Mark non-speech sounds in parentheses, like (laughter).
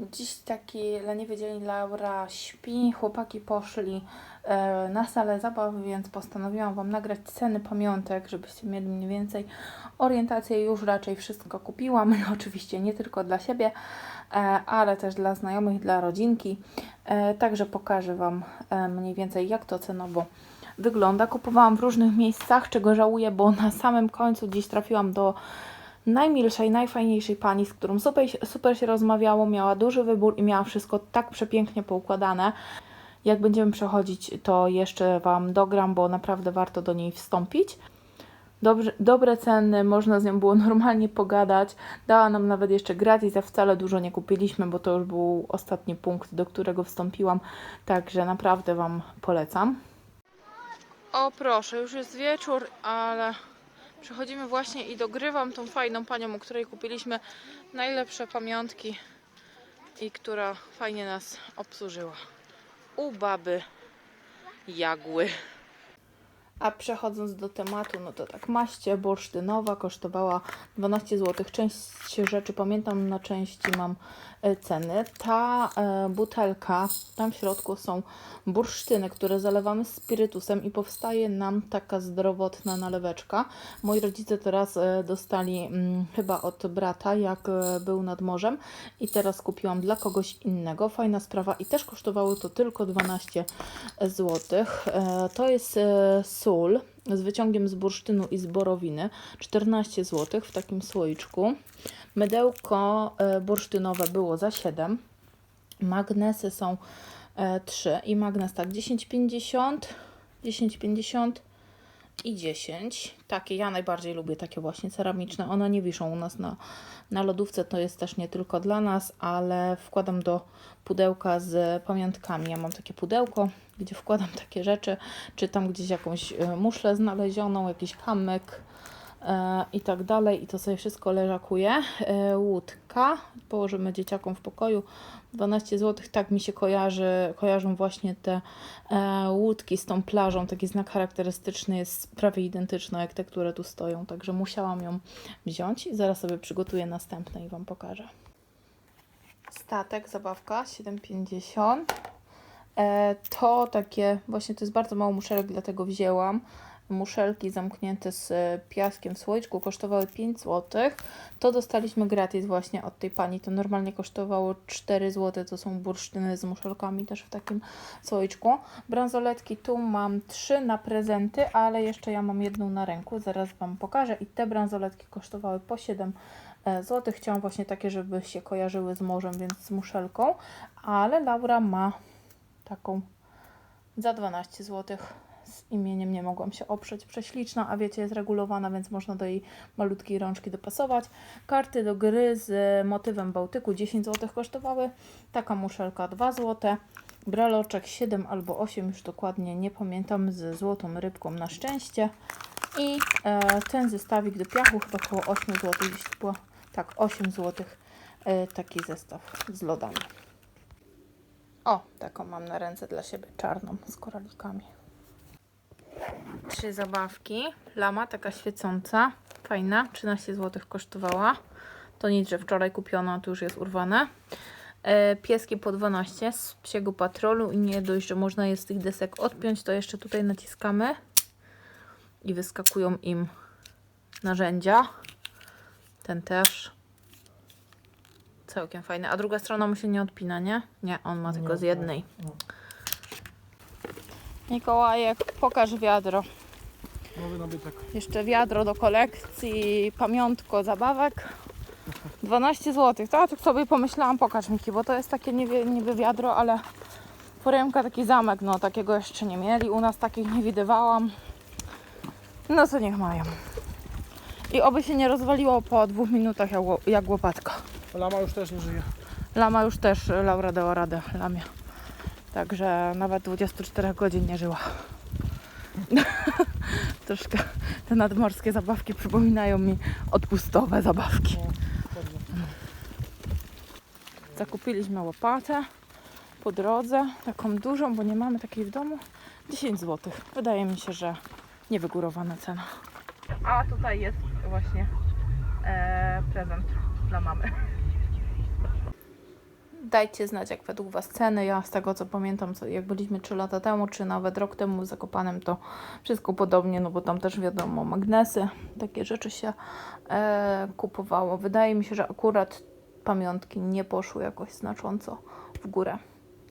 Dziś taki leniwy dzień, Laura śpi, chłopaki poszli e, na salę zabaw, więc postanowiłam Wam nagrać ceny pamiątek, żebyście mieli mniej więcej orientację. Już raczej wszystko kupiłam, no, (laughs) oczywiście nie tylko dla siebie, e, ale też dla znajomych, dla rodzinki. E, także pokażę Wam mniej więcej jak to cenowo wygląda. Kupowałam w różnych miejscach, czego żałuję, bo na samym końcu dziś trafiłam do najmilszej, najfajniejszej pani, z którą super, super się rozmawiało, miała duży wybór i miała wszystko tak przepięknie poukładane. Jak będziemy przechodzić, to jeszcze Wam dogram, bo naprawdę warto do niej wstąpić. Dobrze, dobre ceny, można z nią było (laughs) normalnie pogadać. Dała nam nawet jeszcze gratis, a wcale dużo nie kupiliśmy, bo to już był ostatni punkt, do którego wstąpiłam. Także naprawdę Wam polecam. O proszę, już jest wieczór, ale przechodzimy właśnie i dogrywam tą fajną panią, u której kupiliśmy najlepsze pamiątki i która fajnie nas obsłużyła. U baby Jagły. A przechodząc do tematu, no to tak, maście bursztynowa kosztowała 12 zł. Część rzeczy pamiętam, na części mam e, ceny. Ta e, butelka, tam w środku są bursztyny, które zalewamy spirytusem i powstaje nam taka zdrowotna naleweczka. Moi rodzice teraz e, dostali mm, chyba od brata, jak był nad morzem i teraz kupiłam dla kogoś innego. Fajna sprawa i też kosztowało to tylko 12 zł. To jest sól z wyciągiem z bursztynu i z borowiny 14 zł w takim słoiczku. Mydełko e, bursztynowe było za 7. Magnesy są e, 3 i magnes tak 10,50, 10,50 i 10. Takie ja najbardziej lubię takie właśnie ceramiczne. One nie wiszą u nas na, na lodówce, to jest też nie tylko dla nas, ale wkładam do pudełka z pamiątkami. Ja mam takie pudełko, gdzie wkładam takie rzeczy, czy tam gdzieś jakąś e, muszlę znalezioną, jakiś kamyk i tak dalej. I to sobie wszystko leżakuje. E, łódka położymy dzieciakom w pokoju. 12 zł, tak mi się kojarzy, kojarzą właśnie te e, łódki z tą plażą. Taki znak charakterystyczny jest prawie identyczny jak te, które tu stoją. Także musiałam ją wziąć i zaraz sobie przygotuję następne i Wam pokażę. Statek, zabawka 7,50. E, to takie, właśnie to jest bardzo mało muszelek, dlatego wzięłam. Muszelki zamknięte z e, piaskiem w słoiczku kosztowały 5 zł. To dostaliśmy gratis właśnie od tej pani. To normalnie kosztowało 4 zł. To są bursztyny z muszelkami też w takim słoiczku. Bransoletki tu mam 3 na prezenty, ale jeszcze ja mam jedną na ręku. Zaraz Wam pokażę. I te bransoletki kosztowały po 7 zł. Chciałam właśnie takie, żeby się kojarzyły z morzem, więc z muszelką. Ale Laura ma taką za 12 zł. Imieniem nie mogłam się oprzeć. Prześliczna, a wiecie, jest regulowana, więc można do jej malutkiej rączki dopasować. Karty do gry z motywem Bałtyku 10 zł kosztowały. Taka muszelka 2 zł. Breloczek 7 albo 8, już dokładnie nie pamiętam, z złotą rybką na szczęście. I e, ten zestawik do piachu chyba około 8 zł, jeśli było tak 8 zł. E, taki zestaw z lodami. O, taką mam na ręce dla siebie, czarną z koralikami. Trzy zabawki. Lama, taka świecąca, fajna, 13 zł kosztowała. To nic, że wczoraj kupiono, a tu już jest urwane. E, pieski po 12 z psiego patrolu i nie dość, że można je z tych desek odpiąć, to jeszcze tutaj naciskamy i wyskakują im narzędzia. Ten też. Całkiem fajny. A druga strona mu się nie odpina, nie? Nie, on ma tylko z jednej. Mikołajek, pokaż wiadro. Nowy nabytek. Jeszcze wiadro do kolekcji, pamiątko, zabawek. 12 zł. To ja tak sobie pomyślałam, pokaż Miki, bo to jest takie niby, niby wiadro, ale foremka taki zamek, no takiego jeszcze nie mieli. U nas takich nie widywałam. No to niech mają. I oby się nie rozwaliło po dwóch minutach jak, jak łopatka. Lama już też nie żyje. Lama już też, Laura dała radę lamie. Także nawet 24 godzin nie żyła. (laughs) Troszkę te nadmorskie zabawki przypominają mi odpustowe zabawki. No. Zakupiliśmy łopatę po drodze, taką dużą, bo nie mamy takiej w domu. 10 zł. Wydaje mi się, że niewygórowana cena. A tutaj jest właśnie e, prezent dla mamy. Dajcie znać, jak według Was ceny. Ja z tego co pamiętam, jak byliśmy 3 lata temu, czy nawet rok temu w Zakopanem, to wszystko podobnie, no bo tam też wiadomo, magnesy, takie rzeczy się e, kupowało. Wydaje mi się, że akurat pamiątki nie poszły jakoś znacząco w górę.